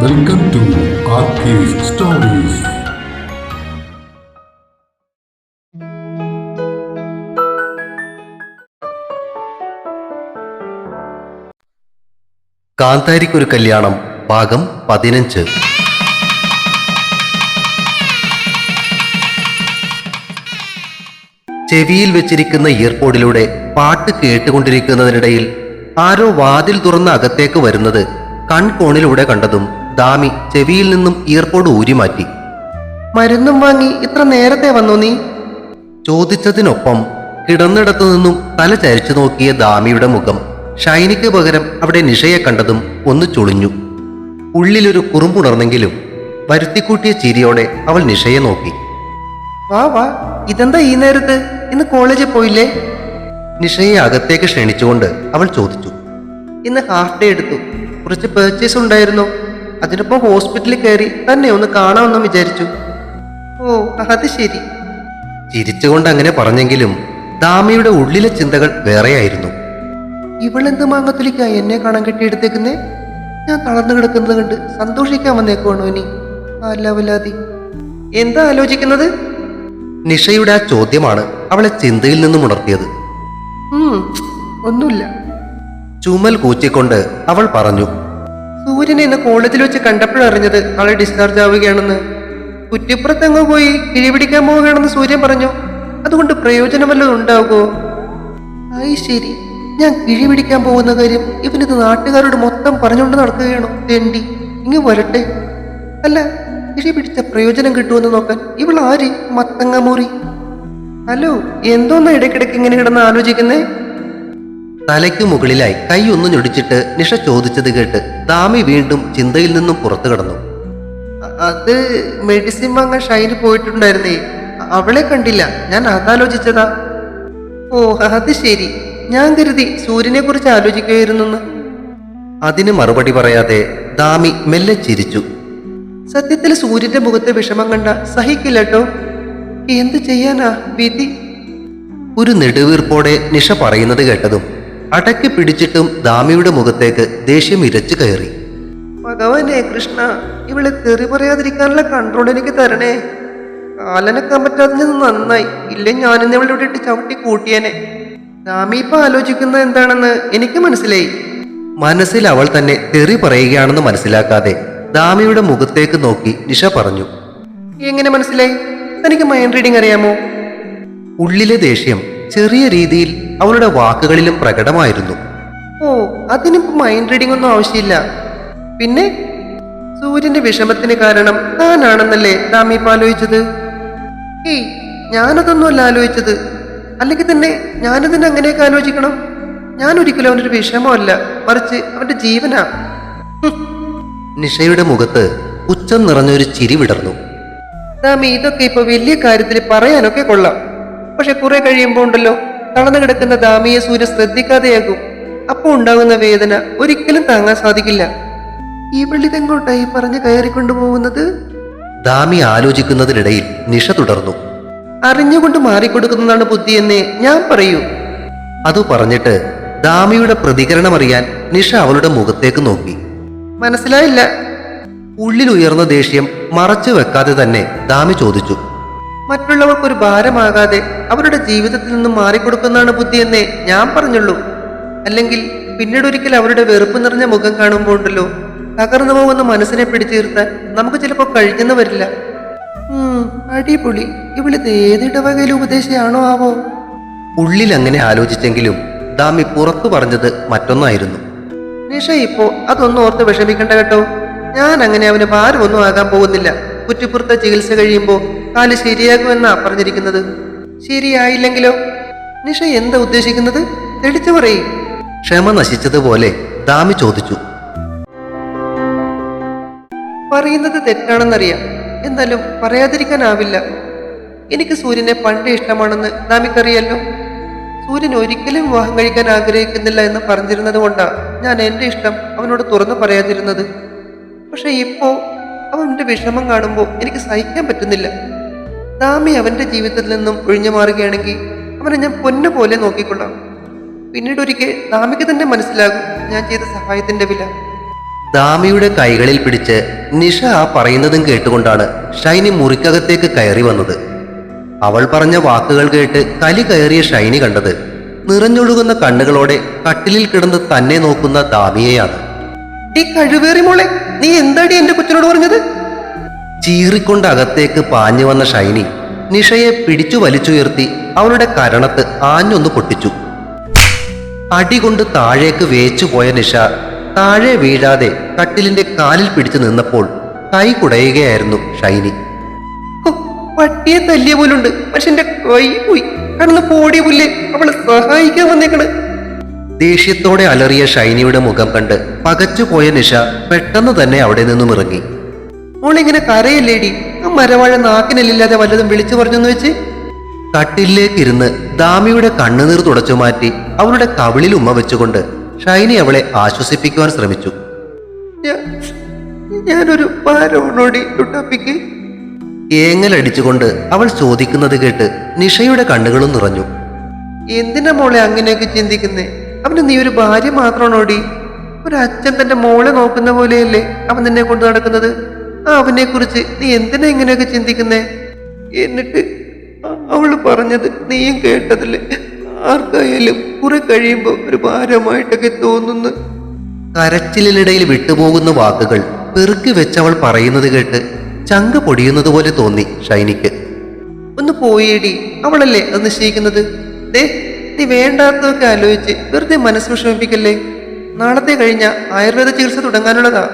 Welcome to stories കാന്താരിക്കൊരു കല്യാണം ഭാഗം പതിനഞ്ച്. ചെവിയിൽ വെച്ചിരിക്കുന്ന ഇയർപോഡിലൂടെ പാട്ട് കേട്ടുകൊണ്ടിരിക്കുന്നതിനിടയിൽ ആരോ വാതിൽ തുറന്ന അകത്തേക്ക് വരുന്നത് കൺകോണിലൂടെ കണ്ടതും ദാമി ചെവിയിൽ നിന്നും ഇയർപോഡ് ഊരിമാറ്റി. മരുന്നും വാങ്ങി ഇത്ര നേരത്തെ വന്നു നീ? ചോദിച്ചതിനൊപ്പം കിടന്നിടത്തു നിന്നും തല ചരിച്ചു നോക്കിയ ദാമിയുടെ മുഖം ഷൈനിക്ക് പകരം അവിടെ നിഷയെ കണ്ടതും ഒന്ന് ചുളിഞ്ഞു. ഉള്ളിലൊരു കുറുമ്പുണർന്നെങ്കിലും വരുത്തിക്കൂട്ടിയ ചിരിയോടെ അവൾ നിഷയെ നോക്കി. വാ വാ ഇതെന്താ ഈ നേരത്ത്? ഇന്ന് കോളേജിൽ പോയില്ലേ? നിഷയെ അകത്തേക്ക് ക്ഷണിച്ചുകൊണ്ട് അവൾ ചോദിച്ചു. ഇന്ന് ഹാഫ് ഡേ എടുത്തു. കുറച്ച് പേർച്ചേസ് ഉണ്ടായിരുന്നു? അതിനൊപ്പം ഹോസ്പിറ്റലിൽ കയറി തന്നെ ഒന്ന് കാണാമെന്നും വിചാരിച്ചു. ഓ അത് ശരി. ചിരിച്ചുകൊണ്ട് അങ്ങനെ പറഞ്ഞെങ്കിലും ദാമിയുടെ ഉള്ളിലെ ചിന്തകൾ വേറെയായിരുന്നു. ഇവളെന്ത് മാങ്ങത്തിലേക്കാ എന്നെ കാണാൻ കെട്ടിയെടുത്തേക്കുന്നേ? ഞാൻ തളർന്നു കിടക്കുന്നത് കണ്ട് സന്തോഷിക്കാൻ വന്നേക്കുവാണോ ഇനി? അല്ലവലാതി എന്താ ആലോചിക്കുന്നത്? നിഷയുടെ ആ ചോദ്യമാണ് അവളെ ചിന്തയിൽ നിന്നും ഉണർത്തിയത്. ഒന്നുമില്ല. ചുമൽ കൂച്ചിക്കൊണ്ട് അവൾ പറഞ്ഞു സൂര്യനെ ഇന്ന് കോളേജിൽ വെച്ച് കണ്ടപ്പോഴറിഞ്ഞത് ആളെ ഡിസ്ചാർജ് ആവുകയാണെന്ന്. കുറ്റിപ്പുറത്തെങ്ങോ പോയി കിഴിപിടിക്കാൻ പോവുകയാണെന്ന് സൂര്യൻ പറഞ്ഞു. അതുകൊണ്ട് പ്രയോജനം വല്ലതും ഉണ്ടാകുമോ ആയി ശരി. ഞാൻ കിഴിപിടിക്കാൻ പോകുന്ന കാര്യം ഇവനിത് നാട്ടുകാരോട് മൊത്തം പറഞ്ഞുകൊണ്ട് നടക്കുകയാണോ? തെണ്ടി. ഇങ്ങ് വരട്ടെ. അല്ല കിഴി പിടിച്ച പ്രയോജനം കിട്ടുമെന്ന് നോക്കാൻ ഇവൾ ആര്? മത്തങ്ങ മുറി ഹലോ എന്തോന്നാ ഇടയ്ക്കിടയ്ക്ക് ഇങ്ങനെ കിടന്ന് ആലോചിക്കുന്നേ? തലയ്ക്ക് മുകളിലായി കൈ ഒന്ന് ഞൊടിച്ചിട്ട് നിഷ ചോദിച്ചത് കേട്ട് ദാമി വീണ്ടും ചിന്തയിൽ നിന്നും പുറത്തു കടന്നു. അത് മെഡിസിൻ വാങ്ങാൻ ഷൈന് പോയിട്ടുണ്ടായിരുന്നേ. അവളെ കണ്ടില്ല. ഞാൻ അതാലോചിച്ചതാ. ഓ അത് ശരി. ഞാൻ കരുതി സൂര്യനെ കുറിച്ച് ആലോചിക്കുകയായിരുന്നു അതിന് മറുപടി പറയാതെ ദാമി മെല്ലെ ചിരിച്ചു. സത്യത്തിൽ സൂര്യന്റെ മുഖത്തെ വിഷമം കണ്ട സഹിക്കില്ലട്ടോ എന്ത് ചെയ്യാനാ വിധി? ഒരു നെടുവീർപ്പോടെ നിഷ പറയുന്നത് കേട്ടതും അടക്കി പിടിച്ചിട്ടും ദാമിയുടെ മുഖത്തേക്ക് ദേഷ്യം ഇരച്ചു കയറി. ഭഗവാനെ കൃഷ്ണ ഇവളെ തെറി പറയാതിരിക്കാനുള്ള കൺട്രോൾ എനിക്ക് തരണേ. കാലനക്കാൻ പറ്റാത്തത് നന്നായി. ഇല്ല ഞാനിന്ന് ഇവളെ ഇട്ട് ചവിട്ടി കൂട്ടിയനെ. ദാമി ഇപ്പൊ ആലോചിക്കുന്നത് എന്താണെന്ന് എനിക്ക് മനസ്സിലായി. മനസ്സിൽ അവൾ തന്നെ തെറി പറയുകയാണെന്ന് മനസ്സിലാക്കാതെ ദാമിയുടെ മുഖത്തേക്ക് നോക്കി നിഷ പറഞ്ഞു. എങ്ങനെ മനസ്സിലായി? തനിക്ക് മൈൻഡ് റീഡിംഗ് അറിയാമോ? ഉള്ളിലെ ദേഷ്യം ചെറിയ രീതിയിൽ അവളുടെ വാക്കുകളിലും പ്രകടമായിരുന്നു. ഓ അതിനിപ്പോ മൈൻഡ് റീഡിംഗ് ഒന്നും ആവശ്യമില്ല. പിന്നെ? സൂര്യന്റെ വിഷമത്തിന് കാരണം താനാണെന്നല്ലേ ദാമി ഇപ്പൊ ആലോചിച്ചത്? ഏയ് ഞാനതൊന്നുമല്ല ആലോചിച്ചത്. അല്ലെങ്കിൽ തന്നെ ഞാനതിനെ അങ്ങനെയൊക്കെ ആലോചിക്കണം. ഞാൻ ഒരിക്കലും അവനൊരു വിഷമമല്ല മറിച്ച് അവന്റെ ജീവനാ. നിഷയുടെ മുഖത്ത് ഉച്ചം നിറഞ്ഞൊരു ചിരി വിടർന്നു. ദാമി ഇതൊക്കെ ഇപ്പൊ വലിയ കാര്യത്തിൽ പറയാനൊക്കെ കൊള്ളാം. പക്ഷെ കുറെ കഴിയുമ്പോ ഉണ്ടല്ലോ തളർന്നു കിടക്കുന്ന ദാമിയെ സൂര്യ ശ്രദ്ധിക്കാതെയാകും. അപ്പോൾ ഉണ്ടാകുന്ന വേദന ഒരിക്കലും താങ്ങാൻ സാധിക്കില്ല. ഈ വെള്ളിതെങ്ങോട്ടായി പറഞ്ഞ് കയറിക്കൊണ്ടുപോകുന്നത്? ദാമി ആലോചിക്കുന്നതിനിടയിൽ നിഷ തുടർന്നു. അറിഞ്ഞുകൊണ്ട് മാറിക്കൊടുക്കുന്നതാണ് ബുദ്ധി എന്നേ ഞാൻ പറയൂ. അത് പറഞ്ഞിട്ട് ദാമിയുടെ പ്രതികരണം അറിയാൻ നിഷ അവളുടെ മുഖത്തേക്ക് നോക്കി. മനസ്സിലായില്ല. ഉള്ളിൽ ഉയർന്ന ദേഷ്യം മറച്ചു വെക്കാതെ തന്നെ ദാമി ചോദിച്ചു. മറ്റുള്ളവർക്കൊരു ഭാരമാകാതെ അവരുടെ ജീവിതത്തിൽ നിന്നും മാറിക്കൊടുക്കുന്നതാണ് ബുദ്ധി എന്നേ ഞാൻ പറഞ്ഞുള്ളൂ. അല്ലെങ്കിൽ പിന്നീട് ഒരിക്കൽ അവരുടെ വെറുപ്പ് നിറഞ്ഞ മുഖം കാണുമ്പോൾ ഉണ്ടല്ലോ തകർന്നു പോകുന്ന മനസ്സിനെ പിടിച്ചു നിർത്താൻ നമുക്ക് ചിലപ്പോൾ കഴിഞ്ഞെന്ന് വരില്ല അടിപൊളി. ഇവിടുത്തെ ഏതിടവകയിലെ ഉപദേശിയാണോ ആവോ? ഉള്ളിൽ അങ്ങനെ ആലോചിച്ചെങ്കിലും ദാമി പുറത്തു പറഞ്ഞത് മറ്റൊന്നായിരുന്നു. നിഷ ഇപ്പോ അതൊന്നും ഓർത്ത് വിഷമിക്കണ്ട കേട്ടോ. ഞാൻ അങ്ങനെ അവന് ഭാരമൊന്നും ആകാൻ പോകുന്നില്ല. കുറ്റിപ്പുറത്തെ ചികിത്സ കഴിയുമ്പോൾ കാൽ ശരിയാകുമെന്നാ പറഞ്ഞിരിക്കുന്നത്? ശരിയായില്ലെങ്കിലോ? നിഷ എന്താ ഉദ്ദേശിക്കുന്നത്? തെളിച്ചു പറയും. ക്ഷമ നശിച്ചതുപോലെ ദാമി ചോദിച്ചു. പറയുന്നത് തെറ്റാണെന്നറിയാം. എന്നാലും പറയാതിരിക്കാനാവില്ല. എനിക്ക് സൂര്യനെ പണ്ട് ഇഷ്ടമാണെന്ന് നാമിക്കറിയല്ലോ സൂര്യൻ ഒരിക്കലും വിവാഹം കഴിക്കാൻ ആഗ്രഹിക്കുന്നില്ല എന്ന് പറഞ്ഞിരുന്നത് കൊണ്ടാണ് ഞാൻ എന്റെ ഇഷ്ടം അവനോട് തുറന്നു പറയാതിരുന്നത്. പക്ഷെ ഇപ്പോ അവന്റെ വിഷമം കാണുമ്പോൾ എനിക്ക് സഹിക്കാൻ പറ്റുന്നില്ല. ദാമി അവന്റെ ജീവിതത്തിൽ നിന്നും ഒഴിഞ്ഞു മാറുകയാണെങ്കിൽ അവനെ ഞാൻ പൊന്നു പോലെ നോക്കിക്കൊള്ളാം. പിന്നീട് ഒരിക്കൽ ദാമിക്ക് തന്നെ മനസ്സിലാകും ഞാൻ ചെയ്ത സഹായത്തിന്റെ വില. ദാമിയുടെ കൈകളിൽ പിടിച്ച് നിഷ ആ പറയുന്നതും കേട്ടുകൊണ്ടാണ് ഷൈനി മുറിക്കകത്തേക്ക് കയറി വന്നത്. അവൾ പറഞ്ഞ വാക്കുകൾ കേട്ട് കലി കയറിയ ഷൈനി കണ്ടത് നിറഞ്ഞൊഴുകുന്ന കണ്ണുകളോടെ കട്ടിലിൽ കിടന്ന് തന്നെ നോക്കുന്ന ദാമിയെയാണ്. ഈ കഴിവേറി മോളെ നീ എന്താടി എന്റെ കൊച്ചിനോട് പറഞ്ഞത്? ചീറിക്കൊണ്ട് അകത്തേക്ക് പാഞ്ഞു വന്ന ഷൈനി നിഷയെ പിടിച്ചു വലിച്ചുയർത്തി അവളുടെ കരണത്ത് ആഞ്ഞൊന്ന് പൊട്ടിച്ചു. അടികൊണ്ട് താഴേക്ക് വേച്ചുപോയ നിഷ താഴെ വീഴാതെ കട്ടിലിന്റെ കാലിൽ പിടിച്ചു നിന്നപ്പോൾ കൈ കുടയുകയായിരുന്നു ഷൈനി. പട്ടിയെ തല്ലിയ പോലുണ്ട് പക്ഷെ എന്റെ കൈ പോയി. കടന്ന് പോടിയ പുല്ലേ അവളെ സഹായിക്കാൻ വന്നേക്കണ്. ദേഷ്യത്തോടെ അലറിയ ഷൈനിയുടെ മുഖം കണ്ട് പകച്ചുപോയ നിഷ പെട്ടെന്ന് തന്നെ അവിടെ നിന്നും ഇറങ്ങി. മോളിങ്ങനെ കരയല്ലേടി? ആ മരവാഴ നാക്കിനല്ലില്ലാതെ വല്ലതും വിളിച്ചു പറഞ്ഞെന്ന് വെച്ച്? കട്ടിലേക്കിരുന്ന് ദാമിയുടെ കണ്ണുനീർ തുടച്ചു മാറ്റി അവളുടെ കവിളിൽ ഉമ്മ വെച്ചുകൊണ്ട് ഷൈനി അവളെ ആശ്വസിപ്പിക്കുവാൻ ശ്രമിച്ചു. ഞാനൊരു ലുട്ടാപ്പിക്ക്. ഏങ്ങലടിച്ചുകൊണ്ട് അവൾ ചോദിക്കുന്നത് കേട്ട് നിഷയുടെ കണ്ണുകളും നിറഞ്ഞു. എന്തിനാ മോളെ അങ്ങനെയൊക്കെ ചിന്തിക്കുന്നേ? അവന് നീ ഒരു ഭാര്യ മാത്രമാണോടി? ഒരു അച്ഛൻ തന്റെ മോളെ നോക്കുന്ന പോലെയല്ലേ അവൻ നിന്നെ കൊണ്ടു നടക്കുന്നത്? ആ അവനെ കുറിച്ച് നീ എന്തിനാ ഇങ്ങനെയൊക്കെ ചിന്തിക്കുന്നേ? എന്നിട്ട് അവൾ പറഞ്ഞത് നീയും കേട്ടതില്ലേ ആർക്കായാലും കുറെ കഴിയുമ്പോ ഒരു ഭാരമായിട്ടൊക്കെ തോന്നുന്നു. കരച്ചിലിനിടയിൽ വിട്ടുപോകുന്ന വാക്കുകൾ പെറുക്കി വെച്ചവൾ പറയുന്നത് കേട്ട് ചങ്ക പൊടിയുന്നത് പോലെ തോന്നി ഷൈനിക്ക്. ഒന്ന് പോയേടി. അവളല്ലേ അത് നിശ്ചയിക്കുന്നത്? ദേ നീ വേണ്ടാത്തതൊക്കെ ആലോചിച്ച് വെറുതെ മനസ്സ് വിഷമിപ്പിക്കല്ലേ? നാളത്തെ കഴിഞ്ഞ ആയുർവേദ ചികിത്സ തുടങ്ങാനുള്ളതാ.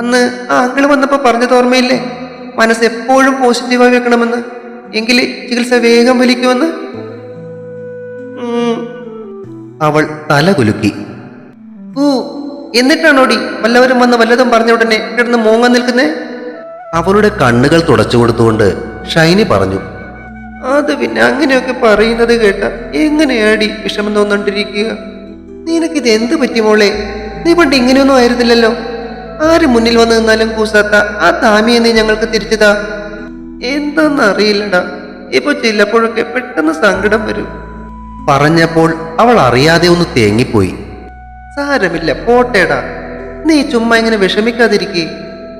അന്ന് ആ അങ്കിൾ വന്നപ്പോൾ പറഞ്ഞത് ഓർമ്മയില്ലേ? മനസ്സ് എപ്പോഴും പോസിറ്റീവായി വെക്കണമെന്ന്. എങ്കിൽ ചികിത്സ വേഗം വലിക്കുമെന്ന് അവൾ തല കുലുക്കി. ഓ എന്നിട്ടാണോടി വല്ലവരും വന്ന് വല്ലതും പറഞ്ഞ ഉടനെ കിടന്ന് മോങ്ങാൻ നിൽക്കുന്നേ? അവളുടെ കണ്ണുകൾ തുടച്ചു കൊടുത്തുകൊണ്ട് ഷൈനി പറഞ്ഞു അത് പിന്നെ അങ്ങനെയൊക്കെ പറയുന്നത് കേട്ട എങ്ങനെയാടി വിഷമം തോന്നണ്ടിരിക്കുക? നിനക്കിത് എന്ത് പറ്റി മോളെ? നീ പണ്ട് ഇങ്ങനെയൊന്നും ആയിരുന്നില്ലല്ലോ. ആര് മുന്നിൽ വന്ന് നിന്നാലും കൂസാത്ത ആ താമിയെ നീ ഞങ്ങൾക്ക് തിരിച്ചതാ? എന്താന്നറിയില്ലടാ. ഇപ്പൊ ചിലപ്പോഴൊക്കെ പെട്ടെന്ന് സങ്കടം വരും. പറഞ്ഞപ്പോൾ അവൾ അറിയാതെ ഒന്ന് തേങ്ങിപ്പോയി. സാരമില്ല പോട്ടേടാ. നീ ചുമ്മാ ഇങ്ങനെ വിഷമിക്കാതിരിക്കേ.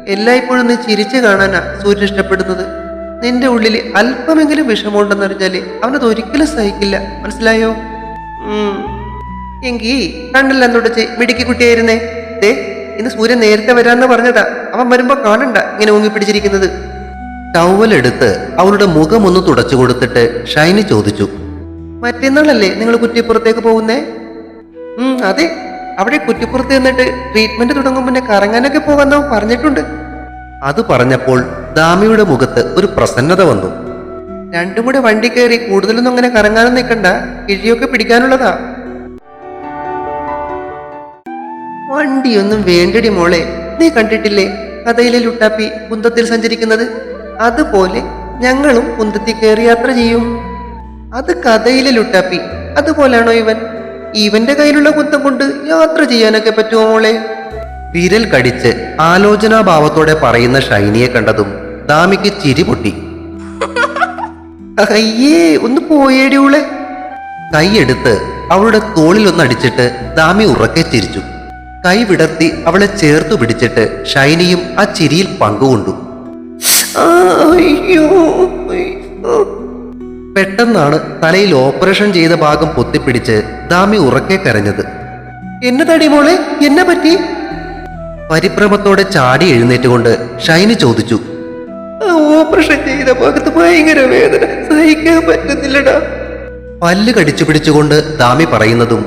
എല്ലായ്പ്പോഴും നീ ചിരിച്ചു കാണാനാ സൂര്യൻ ഇഷ്ടപ്പെടുന്നത്. നിന്റെ ഉള്ളിൽ അല്പമെങ്കിലും വിഷമമുണ്ടെന്നറിഞ്ഞാൽ അവനത് ഒരിക്കലും സഹിക്കില്ല. മനസ്സിലായോ. എങ്കി കണ്ടില്ല തുടച്ച് മിടുക്കി കുട്ടിയായിരുന്നേ. ദേ ഇന്ന് സൂര്യൻ നേരത്തെ വരാന്ന് പറഞ്ഞതാ. അവൻ വരുമ്പോ കാണണ്ട ഇങ്ങനെ ഊങ്ങി പിടിച്ചിരിക്കുന്നത്. ടവലെടുത്ത് അവളുടെ മുഖം ഒന്ന് തുടച്ചു കൊടുത്തിട്ട് ഷൈനി ചോദിച്ചു. മറ്റന്നാളല്ലേ നിങ്ങൾ കുറ്റിപ്പുറത്തേക്ക് പോകുന്നേ? ഉം അതെ. അവിടെ കുറ്റിപ്പുറത്ത് നിന്നിട്ട് ട്രീറ്റ്മെന്റ് തുടങ്ങും മുന്നേ കറങ്ങാനൊക്കെ പോകാന്ന് പറഞ്ഞിട്ടുണ്ട്. അത് പറഞ്ഞപ്പോൾ ദാമിയുടെ മുഖത്ത് ഒരു പ്രസന്നത വന്നു. രണ്ടും കൂടെ വണ്ടി കയറി കൂടുതലൊന്നും അങ്ങനെ കറങ്ങാനും നിൽക്കണ്ട. കിഴിയൊക്കെ പിടിക്കാനുള്ളതാ. വണ്ടിയൊന്നും വേണ്ടടി മോളെ. നീ കണ്ടിട്ടില്ലേ കഥയിലെ ലുട്ടാപ്പി കുന്തത്തിൽ സഞ്ചരിക്കുന്നത്? അതുപോലെ ഞങ്ങളും കുന്തത്തിൽ കയറി യാത്ര ചെയ്യും. അത് കഥയിലെ ലുട്ടാപ്പി. അതുപോലാണോ ഇവൻ? ഇവന്റെ കയ്യിലുള്ള കുന്തം കൊണ്ട് യാത്ര ചെയ്യാനൊക്കെ പറ്റുമോ മോളെ? വിരൽ കടിച്ച് ആലോചനാഭാവത്തോടെ പറയുന്ന ഷൈനിയെ കണ്ടതും ദാമിക്ക് ചിരി പൊട്ടി. അയ്യേ ഒന്ന് പോയേടിയോളെ കൈയെടുത്ത് അവളുടെ തോളിൽ ഒന്ന് അടിച്ചിട്ട് ദാമി ഉറക്കെ ചിരിച്ചു. കൈ വിടർത്തി അവളെ ചേർത്തു പിടിച്ചിട്ട് ഷൈനിയും ആ ചിരിയിൽ പങ്കുകൊണ്ടു. പെട്ടെന്നാണ് തലയിൽ ഓപ്പറേഷൻ ചെയ്ത ഭാഗം പൊത്തിപ്പിടിച്ച് ദാമി ഉറക്കെ കരഞ്ഞത്. എന്നെ തടി മോളെ? എന്നെ പറ്റി? പരിഭ്രമത്തോടെ ചാടി എഴുന്നേറ്റുകൊണ്ട് ഷൈനി ചോദിച്ചു. ഓപ്പറേഷൻ ചെയ്ത ഭാഗത്ത് ഭയങ്കര വേദന. സഹിക്കാൻ പറ്റുന്നില്ലടാ. പല്ല് കടിച്ചു പിടിച്ചുകൊണ്ട് ദാമി പറയുന്നതും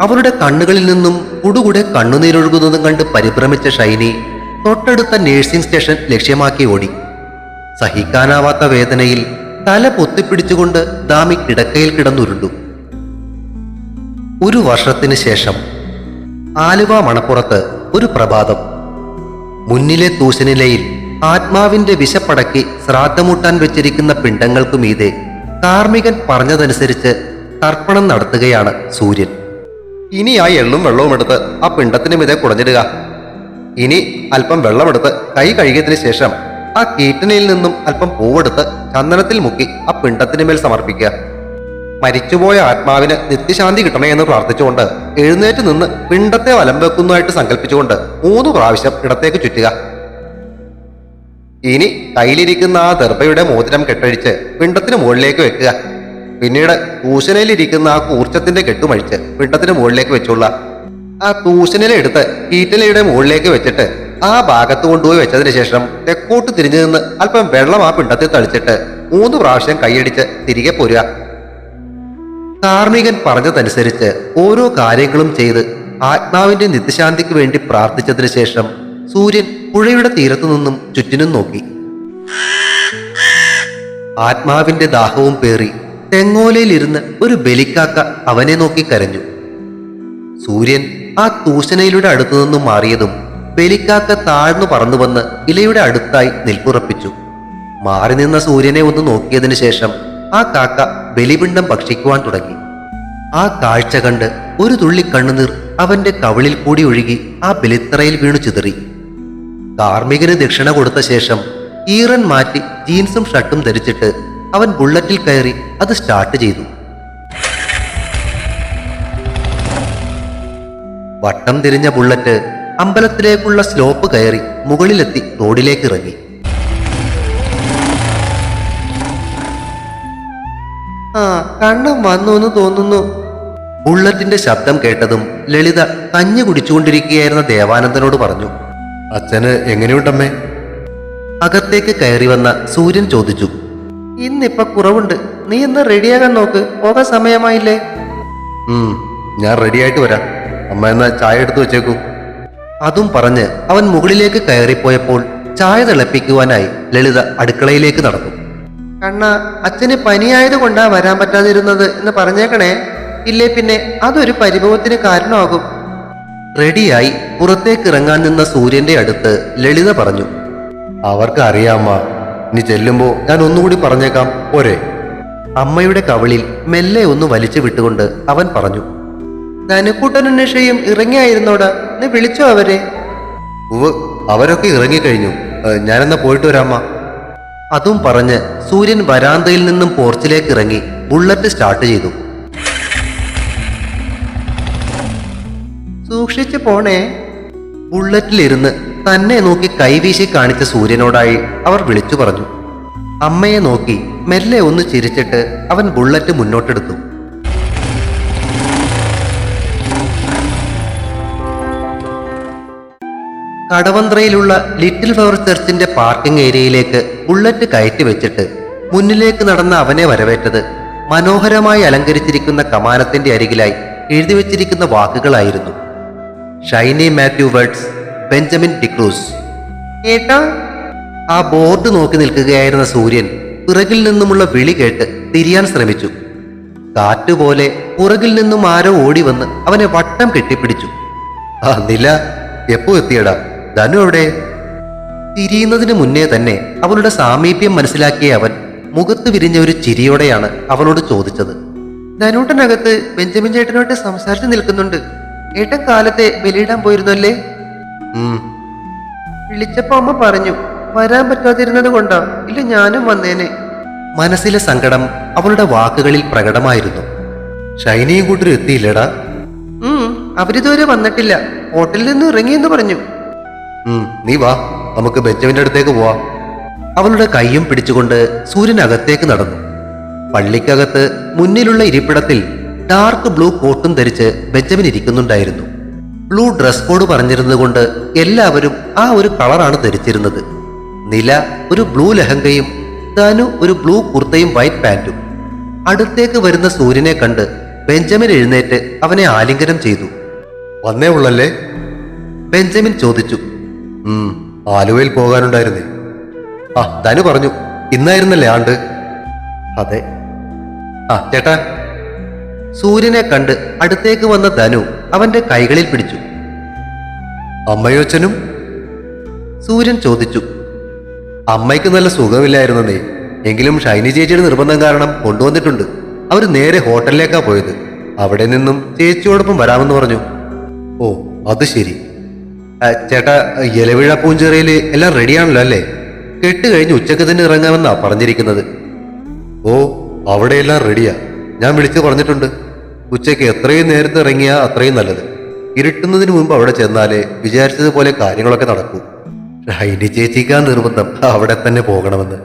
അവരുടെ കണ്ണുകളിൽ നിന്നും കുടുകൂടെ കണ്ണുനീരൊഴുകുന്നതും കണ്ട് പരിഭ്രമിച്ച ഷൈനി തൊട്ടടുത്ത നേഴ്സിംഗ് സ്റ്റേഷൻ ലക്ഷ്യമാക്കി ഓടി. സഹിക്കാനാവാത്ത വേദനയിൽ തല പൊത്തിപ്പിടിച്ചുകൊണ്ട് ദാമി കിടക്കയിൽ കിടന്നുരുണ്ടു. ഒരു വർഷത്തിന് ശേഷം ആലുവ മണപ്പുറത്ത് ഒരു പ്രഭാതം. മുന്നിലെ തൂശനിലയിൽ ആത്മാവിന്റെ വിശപ്പടക്കി ശ്രാദ്ധമൂട്ടാൻ വെച്ചിരിക്കുന്ന പിണ്ടങ്ങൾക്കു മീതെ കാർമികൻ പറഞ്ഞതനുസരിച്ച് തർപ്പണം നടത്തുകയാണ് സൂര്യൻ. ഇനി ആ എള്ളും വെള്ളവും എടുത്ത് ആ പിണ്ടത്തിന് മീതെ കുടഞ്ഞിടുക. ഇനി അല്പം വെള്ളമെടുത്ത് കൈ കഴുകിയതിന് ശേഷം ആ കീറ്റനയിൽ നിന്നും അല്പം പൂവെടുത്ത് ചന്ദനത്തിൽ മുക്കി ആ പിണ്ടത്തിന് മേൽ സമർപ്പിക്കുക. മരിച്ചുപോയ ആത്മാവിന് നിത്യശാന്തി കിട്ടണേ എന്ന് പ്രാർത്ഥിച്ചുകൊണ്ട് എഴുന്നേറ്റ് നിന്ന് പിണ്ടത്തെ വലം വെക്കുന്നതായിട്ട് സങ്കല്പിച്ചുകൊണ്ട് മൂന്ന് പ്രാവശ്യം ഇടത്തേക്ക് ചുറ്റുക. ഇനി കയ്യിലിരിക്കുന്ന ആ ദർഭയുടെ മോതിരം കെട്ടഴിച്ച് പിണ്ടത്തിന് മുകളിലേക്ക് വെക്കുക. പിന്നീട് തൂശനയിലിരിക്കുന്ന ആ കൂർച്ചത്തിന്റെ കെട്ടുമഴിച്ച് പിണ്ടത്തിന് മുകളിലേക്ക് വെച്ചുള്ള ആ തൂശനിലെടുത്ത് എടുത്ത് ഈറ്റലയുടെ മുകളിലേക്ക് വെച്ചിട്ട് ആ ഭാഗത്ത് കൊണ്ടുപോയി വെച്ചതിന് ശേഷം തെക്കോട്ട് തിരിഞ്ഞു നിന്ന് അല്പം വെള്ളം ആ പിണ്ടത്തിൽ തളിച്ചിട്ട് മൂന്ന് പ്രാവശ്യം കൈയടിച്ച് തിരികെ പോരുക. കാർമികൻ പറഞ്ഞതനുസരിച്ച് ഓരോ കാര്യങ്ങളും ചെയ്ത് ആത്മാവിന്റെ നിത്യശാന്തിക്ക് വേണ്ടി പ്രാർത്ഥിച്ചതിന് ശേഷം സൂര്യൻ പുഴയുടെ തീരത്തു നിന്നും ചുറ്റിനും നോക്കി. ആത്മാവിന്റെ ദാഹവും പേറി തെങ്ങോലയിലിരുന്ന് ഒരു ബലിക്കാക്ക അവനെ നോക്കി കരഞ്ഞു. സൂര്യൻ ആ തൂശനയിലൂടെ അടുത്തു നിന്നും മാറിയതും ബലിക്കാക്ക താഴ്ന്നു പറന്നു വന്ന് ഇലയുടെ അടുത്തായി നിൽപ്പുറപ്പിച്ചു. മാറി നിന്ന സൂര്യനെ ഒന്ന് നോക്കിയതിന് ശേഷം ആ കാക്ക ബലിപിണ്ടം ഭക്ഷിക്കുവാൻ തുടങ്ങി. ആ കാഴ്ച കണ്ട് ഒരു തുള്ളി കണ്ണുനീർ അവന്റെ കവിളിൽ കൂടി ഒഴുകി ആ ബലിത്തറയിൽ വീണു ചിതറി. കാർമികന് ദക്ഷിണ കൊടുത്ത ശേഷം ഈറൻ മാറ്റി ജീൻസും ഷർട്ടും ധരിച്ചിട്ട് അവൻ ബുള്ളറ്റിൽ കയറി അത് സ്റ്റാർട്ട് ചെയ്തു. വട്ടം തിരിഞ്ഞ ബുള്ളറ്റ് അമ്പലത്തിലേക്കുള്ള സ്ലോപ്പ് കയറി മുകളിലെത്തി റോഡിലേക്ക് ഇറങ്ങി. ആ കണ്ണം വന്നു എന്ന് തോന്നുന്നു. ബുള്ളറ്റിന്റെ ശബ്ദം കേട്ടതും ലളിത കഞ്ഞി കുടിച്ചുകൊണ്ടിരിക്കുകയായിരുന്ന ദേവാനന്ദനോട് പറഞ്ഞു. അച്ഛന് എങ്ങനെയുണ്ടമ്മേ? അകത്തേക്ക് കയറി വന്ന സൂര്യൻ ചോദിച്ചു ഇന്നിപ്പൊ കുറവുണ്ട്. നീ ഇന്ന് റെഡിയാകാൻ നോക്ക്. പോകാൻ സമയമായില്ലേ? ഞാൻ റെഡിയായിട്ട് വരാം. അമ്മ എന്ന ചായ എടുത്തു വെച്ചേക്കൂ. അതും പറഞ്ഞ് അവൻ മുകളിലേക്ക് കയറിപ്പോയപ്പോൾ ചായ തിളപ്പിക്കുവാനായി ലളിത അടുക്കളയിലേക്ക് നടന്നു. കണ്ണ അച്ഛന് പനിയായത് കൊണ്ടാ വരാൻ പറ്റാതിരുന്നത് എന്ന് പറഞ്ഞേക്കണേ. ഇല്ലേ പിന്നെ അതൊരു പരിഭവത്തിന് കാരണമാകും. റെഡിയായി പുറത്തേക്ക് ഇറങ്ങാൻ നിന്ന സൂര്യന്റെ അടുത്ത് ലളിത പറഞ്ഞു അവർക്ക് അറിയാമ്മ നീ ചെല്ലുമ്പോൾ ഞാൻ ഒന്നുകൂടി പറഞ്ഞേക്കാം പോരെ. അമ്മയുടെ കവളിൽ മെല്ലെ ഒന്ന് വലിച്ചു വിട്ടുകൊണ്ട് അവൻ പറഞ്ഞു ധനുക്കൂട്ടനും നിഷയും ഇറങ്ങിയായിരുന്നോടാ നീ വിളിച്ചോ അവരെ? ഉവ് അവരൊക്കെ ഇറങ്ങിക്കഴിഞ്ഞു. ഞാനെന്നാ പോയിട്ട് വരാമ്മ. അതും പറഞ്ഞ് സൂര്യൻ വരാന്തയിൽ നിന്നും പോർച്ചിലേക്ക് ഇറങ്ങി ബുള്ളറ്റ് സ്റ്റാർട്ട് ചെയ്തു. സൂക്ഷിച്ചു പോണേ. ബുള്ളറ്റിലിരുന്ന് തന്നെ നോക്കി കൈവീശി കാണിച്ച സൂര്യനോടായി അവർ വിളിച്ചു പറഞ്ഞു. അമ്മയെ നോക്കി മെല്ലെ ഒന്ന് ചിരിച്ചിട്ട് അവൻ ബുള്ളറ്റ് മുന്നോട്ടെടുത്തു. കടവന്ത്രയിലുള്ള ലിറ്റിൽ ഫ്ലവർ ചർച്ചിന്റെ പാർക്കിംഗ് ഏരിയയിലേക്ക് ബുള്ളറ്റ് കയറ്റി വെച്ചിട്ട് മുന്നിലേക്ക് നടന്ന അവനെ വരവേറ്റത് മനോഹരമായി അലങ്കരിച്ചിരിക്കുന്ന കമാനത്തിന്റെ അരികിലായി എഴുതി വെച്ചിരിക്കുന്ന വാക്കുകളായിരുന്നു. ഷൈനി മാത്യു വേർഡ്സ് ബെഞ്ചമിൻ ഡിക്രൂസ് ഏട്ടാ ആ ബോർഡ് നോക്കി നിൽക്കുകയായിരുന്ന സൂര്യൻ പിറകിൽ നിന്നുമുള്ള വിളി കേട്ട് തിരിയാൻ ശ്രമിച്ചു. കാറ്റുപോലെ പുറകിൽ നിന്നും ആരോ ഓടി വന്ന് അവനെ വട്ടം കെട്ടിപ്പിടിച്ചു. ആ നില എപ്പോ എത്തിയടാ? ധനു എവിടെ? തിരിയുന്നതിന് മുന്നേ തന്നെ അവളുടെ സാമീപ്യം മനസ്സിലാക്കിയ അവൻ മുഖത്ത് വിരിഞ്ഞ ഒരു ചിരിയോടെയാണ് അവളോട് ചോദിച്ചത്. ധനൂട്ടനകത്ത് ബെഞ്ചമിൻ ചേട്ടനോട്ട് സംസാരിച്ചു നിൽക്കുന്നുണ്ട്. ഏട്ടൻ കാലത്തെ ബലിയിടാൻ പോയിരുന്നല്ലേ? വിളിച്ചപ്പോ അമ്മ പറഞ്ഞു വരാൻ പറ്റാതിരുന്നത് കൊണ്ടാ ഇല്ല ഞാനും വന്നേനെ. മനസ്സിലെ സങ്കടം അവളുടെ വാക്കുകളിൽ പ്രകടമായിരുന്നു. ഷൈനിയും കൂട്ടരും എത്തിയില്ലടാ. അവരിതുവരെ വന്നിട്ടില്ല. ഹോട്ടലിൽ നിന്ന് ഇറങ്ങിയെന്ന് പറഞ്ഞു. നീ വാ. നമുക്ക് ബെഞ്ചമിന്റെ അടുത്തേക്ക് പോവാ. അവളുടെ കൈയും പിടിച്ചുകൊണ്ട് സൂര്യൻ അകത്തേക്ക് നടന്നു. പള്ളിക്കകത്ത് മുന്നിലുള്ള ഇരിപ്പിടത്തിൽ ഡാർക്ക് ബ്ലൂ കോട്ടും ധരിച്ച് ബെഞ്ചമിൻ ഇരിക്കുന്നുണ്ടായിരുന്നു. ബ്ലൂ ഡ്രസ് കോഡ് പറഞ്ഞിരുന്നതുകൊണ്ട് എല്ലാവരും ആ ഒരു കളറാണ് ധരിച്ചിരുന്നത്. നില ഒരു ബ്ലൂ ലഹങ്കയും തനു ഒരു ബ്ലൂ കുർത്തയും വൈറ്റ് പാന്റും അടുത്തേക്ക് വരുന്ന സൂര്യനെ കണ്ട് ബെഞ്ചമിൻ എഴുന്നേറ്റ് അവനെ ആലിംഗനം ചെയ്തു. വന്നേ ഉള്ളല്ലേ? ബെഞ്ചമിൻ ചോദിച്ചു. "ഉം, ആലുവയിൽ പോകാനുണ്ടായിരുന്നേ. ആ ധനു പറഞ്ഞു ഇന്നായിരുന്നല്ലേ ആണ്ട്? അതെ. ആ ചേട്ടാ സൂര്യനെ കണ്ട് അടുത്തേക്ക് വന്ന ധനു അവന്റെ കൈകളിൽ പിടിച്ചു. അമ്മയോച്ചനും? സൂര്യൻ ചോദിച്ചു. അമ്മയ്ക്ക് നല്ല സുഖമില്ലായിരുന്നേ എങ്കിലും ഷൈനി ചേച്ചിയുടെ നിർബന്ധം കാരണം കൊണ്ടുവന്നിട്ടുണ്ട്. അവർ നേരെ ഹോട്ടലിലേക്കാ പോയത്. അവിടെ നിന്നും ചേച്ചിയോടൊപ്പം വരാമെന്ന് പറഞ്ഞു. ഓ അത് ശരി. ചേട്ടാ ഇലവിഴ പൂഞ്ചെറിയിൽ എല്ലാം റെഡിയാണല്ലോ അല്ലേ? കെട്ട് കഴിഞ്ഞ് ഉച്ചയ്ക്ക് തന്നെ ഇറങ്ങാമെന്നാ പറഞ്ഞിരിക്കുന്നത്. ഓ അവിടെയെല്ലാം റെഡിയാ. ഞാൻ വിളിച്ചു പറഞ്ഞിട്ടുണ്ട്. ഉച്ചയ്ക്ക് എത്രയും നേരത്തെ ഇറങ്ങിയാൽ അത്രയും നല്ലത്. ഇരുട്ടുന്നതിന് മുമ്പ് അവിടെ ചെന്നാലേ വിചാരിച്ചതുപോലെ കാര്യങ്ങളൊക്കെ നടക്കൂ. ഷൈനി ചേച്ചിക്കാ നിർബന്ധം. അവിടെ തന്നെ പോകണമെന്ന്.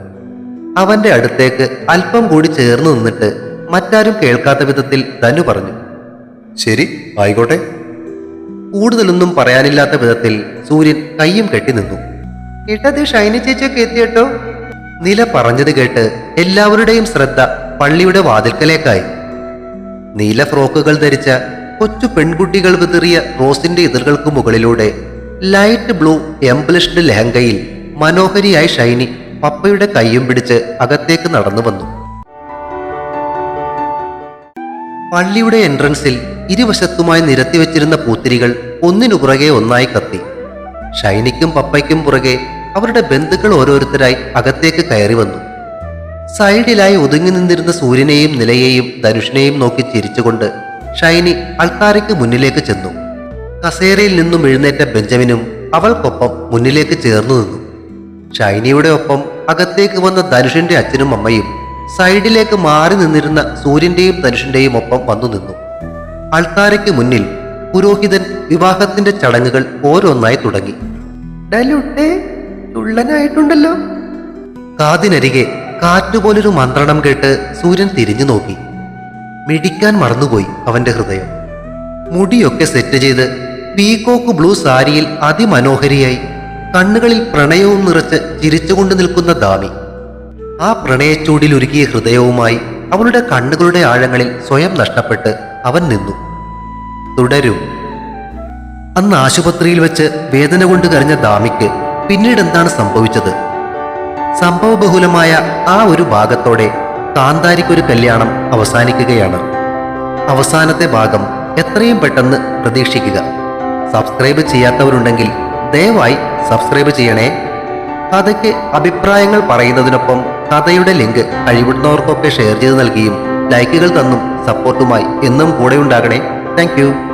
അവന്റെ അടുത്തേക്ക് അല്പം കൂടി ചേർന്ന് നിന്നിട്ട് മറ്റാരും കേൾക്കാത്ത വിധത്തിൽ ധനു പറഞ്ഞു. ശരി ആയിക്കോട്ടെ. കൂടുതലൊന്നും പറയാനില്ലാത്ത വിധത്തിൽ സൂര്യൻ കയ്യും കെട്ടി നിന്നു. കേട്ടത് ഷൈനി ചേച്ചിയൊക്കെ എത്തിയട്ടോ? നില പറഞ്ഞത് കേട്ട് എല്ലാവരുടെയും ശ്രദ്ധ പള്ളിയുടെ വാതിൽക്കലേക്കായി. നീല ഫ്രോക്കുകൾ ധരിച്ച കൊച്ചു പെൺകുട്ടികൾ വിതറിയ റോസിന്റെ എതിർകൾക്ക് മുകളിലൂടെ ലൈറ്റ് ബ്ലൂ എംബ്ലിഷ്ഡ് ലെഹങ്കയിൽ മനോഹരിയായി ഷൈനി പപ്പയുടെ കൈയും പിടിച്ച് അകത്തേക്ക് നടന്നു വന്നു. പള്ളിയുടെ എൻട്രൻസിൽ ഇരുവശത്തുമായി നിരത്തി വെച്ചിരുന്ന പൂത്തിരികൾ ഒന്നിനു പുറകെ ഒന്നായി കത്തി. ഷൈനിക്കും പപ്പയ്ക്കും പുറകെ അവരുടെ ബന്ധുക്കൾ ഓരോരുത്തരായി അകത്തേക്ക് കയറി വന്നു. സൈഡിലായി ഒതുങ്ങി നിന്നിരുന്ന സൂര്യനെയും നിലയെയും ധനുഷിനെയും നോക്കി ചിരിച്ചുകൊണ്ട് ഷൈനി അൾത്താരയ്ക്ക് മുന്നിലേക്ക് ചെന്നു. കസേരയിൽ നിന്നും എഴുന്നേറ്റ ബെഞ്ചമിനും അവൾക്കൊപ്പം മുന്നിലേക്ക് ചേർന്നു നിന്നു. ഷൈനിയുടെ ഒപ്പം അകത്തേക്ക് വന്ന ധനുഷിന്റെ അച്ഛനും അമ്മയും സൈഡിലേക്ക് മാറി നിന്നിരുന്ന സൂര്യന്റെയും ധനുഷിന്റെയും ഒപ്പം വന്നു നിന്നു. അൾത്താരയ്ക്ക് മുന്നിൽ പുരോഹിതൻ വിവാഹത്തിന്റെ ചടങ്ങുകൾ ഓരോന്നായി തുടങ്ങി. ഡലുട്ടേ ചുള്ളനായിട്ടുണ്ടല്ലോ കാതിനരികെ കാറ്റുപോലൊരു മന്ത്രണം കേട്ട് സൂര്യൻ തിരിഞ്ഞു നോക്കി. മിടിക്കാൻ മറന്നുപോയി അവന്റെ ഹൃദയം. മുടിയൊക്കെ സെറ്റ് ചെയ്ത് പീകോക്ക് ബ്ലൂ സാരിയിൽ അതിമനോഹരിയായി കണ്ണുകളിൽ പ്രണയവും നിറച്ച് ചിരിച്ചുകൊണ്ട് നിൽക്കുന്ന ദാമി. ആ പ്രണയച്ചൂടിൽ ഒരുക്കിയ ഹൃദയവുമായി അവളുടെ കണ്ണുകളുടെ ആഴങ്ങളിൽ സ്വയം നഷ്ടപ്പെട്ട് അവൻ നിന്നു. തുടരും. അന്ന് ആശുപത്രിയിൽ വെച്ച് വേദന കൊണ്ട് കരഞ്ഞ ദാമിക്ക് പിന്നീട് എന്താണ് സംഭവിച്ചത്? സംഭവബഹുലമായ ആ ഒരു ഭാഗത്തോടെ കാന്താരിക്കൊരു കല്യാണം അവസാനിക്കുകയാണ്. അവസാനത്തെ ഭാഗം എത്രയും പെട്ടെന്ന് പ്രതീക്ഷിക്കുക. സബ്സ്ക്രൈബ് ചെയ്യാത്തവരുണ്ടെങ്കിൽ ദയവായി സബ്സ്ക്രൈബ് ചെയ്യണേ. കഥയ്ക്ക് അഭിപ്രായങ്ങൾ പറയുന്നതിനൊപ്പം കഥയുടെ ലിങ്ക് കഴിവിടുന്നവർക്കൊക്കെ ഷെയർ ചെയ്ത് നൽകിയും ലൈക്കുകൾ തന്നും സപ്പോർട്ടുമായി എന്നും കൂടെ ഉണ്ടാകണേ. താങ്ക്